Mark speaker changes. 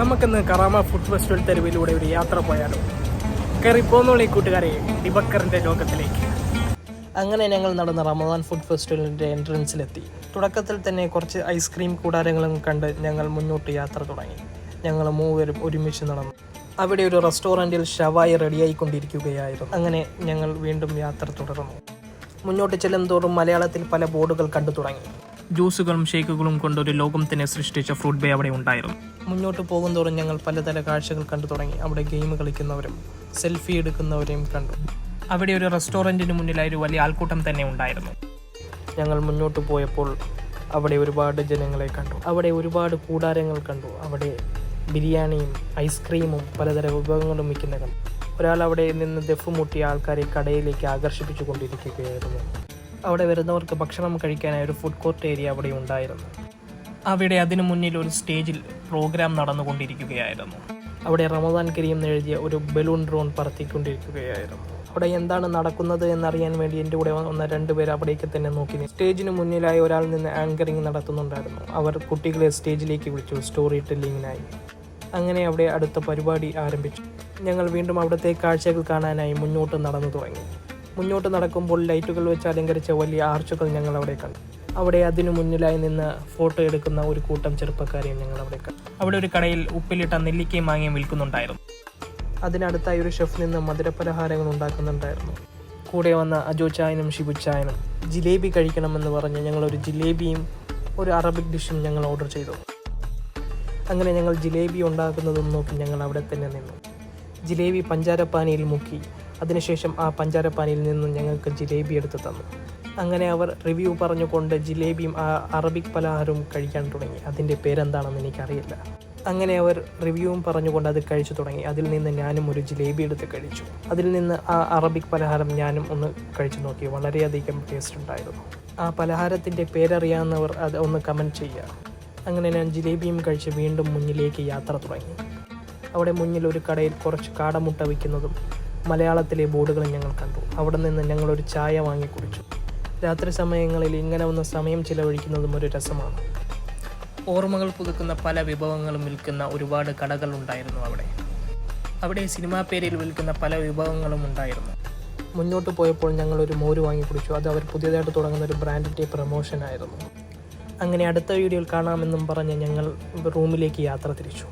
Speaker 1: നമുക്കിന്ന് കറാമ food festival തെരുവിലൂടെ ഒരു യാത്ര പോയാലോ? കയറി പോന്നോളി കൂട്ടുകാരെ ഡിബക്കറിന്റെ ലോകത്തിലേക്ക്. അങ്ങനെ ഞങ്ങൾ നടന്ന റമദാൻ ഫുഡ് ഫെസ്റ്റിവലിന്റെ എൻട്രൻസിലെത്തി. തുടക്കത്തിൽ തന്നെ കുറച്ച് ഐസ്ക്രീം കൂടാരങ്ങളും കണ്ട് ഞങ്ങൾ മുന്നോട്ട് യാത്ര തുടങ്ങി. ഞങ്ങൾ മൂവരും ഒരുമിച്ച് നടന്നു. അവിടെ ഒരു റെസ്റ്റോറന്റിൽ ഷവായി റെഡിയായിക്കൊണ്ടിരിക്കുകയായിരുന്നു. അങ്ങനെ ഞങ്ങൾ വീണ്ടും യാത്ര തുടർന്നു. മുന്നോട്ട് ചെല്ലും തോറും മലയാളത്തിൽ പല ബോർഡുകൾ കണ്ടു തുടങ്ങി. ജ്യൂസുകളും ഷേക്കുകളും കൊണ്ട് ഒരു ലോകം തന്നെ സൃഷ്ടിച്ച ഫ്രൂട്ട് ബേ അവിടെ ഉണ്ടായിരുന്നു. മുന്നോട്ട് പോകുന്തോറും ഞങ്ങൾ പലതര കാഴ്ചകൾ കണ്ടു തുടങ്ങി. അവിടെ ഗെയിം കളിക്കുന്നവരും സെൽഫി എടുക്കുന്നവരെയും കണ്ടു. അവിടെ ഒരു റെസ്റ്റോറന്റിന് മുന്നിലായി ഒരു വലിയ ആൾക്കൂട്ടം തന്നെ ഉണ്ടായിരുന്നു. ഞങ്ങൾ മുന്നോട്ട് പോയപ്പോൾ അവിടെ ഒരുപാട് ജനങ്ങളെ കണ്ടു. അവിടെ ഒരുപാട് കൂടാരങ്ങൾ കണ്ടു. അവിടെ ബിരിയാണിയും ഐസ്ക്രീമും പലതര വിഭവങ്ങളും വിൽക്കുന്ന കണ്ടു. ഒരാൾ അവിടെ നിന്ന് ദഫ് മുട്ടിയ ആൾക്കാരെ കടയിലേക്ക് ആകർഷിപ്പിച്ചു കൊണ്ടിരിക്കുകയായിരുന്നു അവിടെ വരുന്നവർക്ക് ഭക്ഷണം കഴിക്കാനായി ഒരു ഫുഡ് കോർട്ട് ഏരിയ അവിടെ ഉണ്ടായിരുന്നു. അവിടെ അതിനു മുന്നിൽ ഒരു സ്റ്റേജിൽ പ്രോഗ്രാം നടന്നുകൊണ്ടിരിക്കുകയായിരുന്നു. അവിടെ റമദാൻ കരീം എഴുതിയ ഒരു ബലൂൺ ഡ്രോൺ പറത്തിക്കൊണ്ടിരിക്കുകയായിരുന്നു. അവിടെ എന്താണ് നടക്കുന്നത് എന്നറിയാൻ വേണ്ടി എന്റെ കൂടെ വന്ന രണ്ടുപേർ അവിടേക്ക് തന്നെ നോക്കി സ്റ്റേജിന് മുന്നിലായി ഒരാൾ നിന്ന് ആങ്കറിങ് നടത്തുന്നുണ്ടായിരുന്നു. അവർ കുട്ടികളെ സ്റ്റേജിലേക്ക് വിളിച്ചു സ്റ്റോറി ടെല്ലിങ്ങിനായി അങ്ങനെ അവിടെ അടുത്ത പരിപാടി ആരംഭിച്ചു. ഞങ്ങൾ വീണ്ടും അവിടുത്തെ കാഴ്ചകൾ കാണാനായി മുന്നോട്ട് നടന്നു തുടങ്ങി. മുന്നോട്ട് നടക്കുമ്പോൾ ലൈറ്റുകൾ വെച്ച് അലങ്കരിച്ച വലിയ ആർച്ചുകൾ ഞങ്ങൾ അവിടെ കണ്ടു. അവിടെ അതിനു മുന്നിലായി നിന്ന് ഫോട്ടോ എടുക്കുന്ന ഒരു കൂട്ടം ചെറുപ്പക്കാരെയും ഞങ്ങൾ അവിടെ കണ്ടു. അവിടെ ഒരു കടയിൽ ഉപ്പിലിട്ട നെല്ലിക്കയും മാങ്ങയും വിൽക്കുന്നുണ്ടായിരുന്നു. അതിനടുത്തായി ഒരു ഷെഫ് നിന്ന് മധുരപലഹാരങ്ങൾ ഉണ്ടാക്കുന്നുണ്ടായിരുന്നു. കൂടെ വന്ന അജോ ചായനും ഷിബു ചായനും ജിലേബി കഴിക്കണമെന്ന് പറഞ്ഞ് ഞങ്ങളൊരു ജിലേബിയും ഒരു അറബിക് ഡിഷും ഞങ്ങൾ ഓർഡർ ചെയ്തു. അങ്ങനെ ഞങ്ങൾ ജിലേബി ഉണ്ടാക്കുന്നതും നോക്കി ഞങ്ങൾ അവിടെ തന്നെ നിന്നു. ജിലേബി പഞ്ചാരപ്പാനിയിൽ മുക്കി. അതിനുശേഷം ആ പഞ്ചാരപ്പാനിയിൽ നിന്നും ഞങ്ങൾക്ക് ജിലേബി എടുത്ത് തന്നു. അങ്ങനെ അവർ റിവ്യൂ പറഞ്ഞുകൊണ്ട് ജിലേബിയും ആ അറബിക് പലഹാരവും കഴിക്കാൻ തുടങ്ങി. അതിന്റെ പേരെന്താണെന്ന് എനിക്കറിയില്ല. അങ്ങനെ അവർ റിവ്യൂവും പറഞ്ഞുകൊണ്ട് അത് കഴിച്ചു തുടങ്ങി. അതിൽ നിന്ന് ഞാനും ഒരു ജിലേബി എടുത്ത് കഴിച്ചു. അതിൽ നിന്ന് ആ അറബിക് പലഹാരം ഞാനും ഒന്ന് കഴിച്ചു നോക്കി. വളരെയധികം ടേസ്റ്റ് ഉണ്ടായിരുന്നു. ആ പലഹാരത്തിന്റെ പേരറിയാവുന്നവർ അത് ഒന്ന് കമന്റ് ചെയ്യുക. അങ്ങനെ ഞാൻ ജിലേബിയും കഴിച്ച് വീണ്ടും മുന്നിലേക്ക് യാത്ര തുടങ്ങി. അവിടെ മുന്നിൽ ഒരു കടയിൽ കുറച്ച് കാടമുട്ട വിൽക്കുന്നതും മലയാളത്തിലെ ബോർഡുകൾ ഞങ്ങൾ കണ്ടു. അവിടെ നിന്ന് ഞങ്ങളൊരു ചായ വാങ്ങി കുടിച്ചു. രാത്രി സമയങ്ങളിൽ ഇങ്ങനെ ഒന്ന് സമയം ചിലവഴിക്കുന്നതും ഒരു രസമാണ്. ഓർമ്മകൾ പുതുക്കുന്ന പല വിഭവങ്ങളും വിൽക്കുന്ന ഒരുപാട് കടകൾ ഉണ്ടായിരുന്നു അവിടെ. അവിടെ സിനിമാ പേരിൽ വിൽക്കുന്ന പല വിഭവങ്ങളും ഉണ്ടായിരുന്നു. മുന്നോട്ട് പോയപ്പോൾ ഞങ്ങൾ ഒരു മോര് വാങ്ങി കുടിച്ചു. അത് അവർ പുതിയതായിട്ട് തുടങ്ങുന്ന ഒരു ബ്രാൻഡിന്റെ പ്രമോഷൻ ആയിരുന്നു അങ്ങനെ അടുത്ത വീഡിയോയിൽ കാണാമെന്നും പറഞ്ഞ് ഞങ്ങൾ റൂമിലേക്ക് യാത്ര തിരിച്ചു.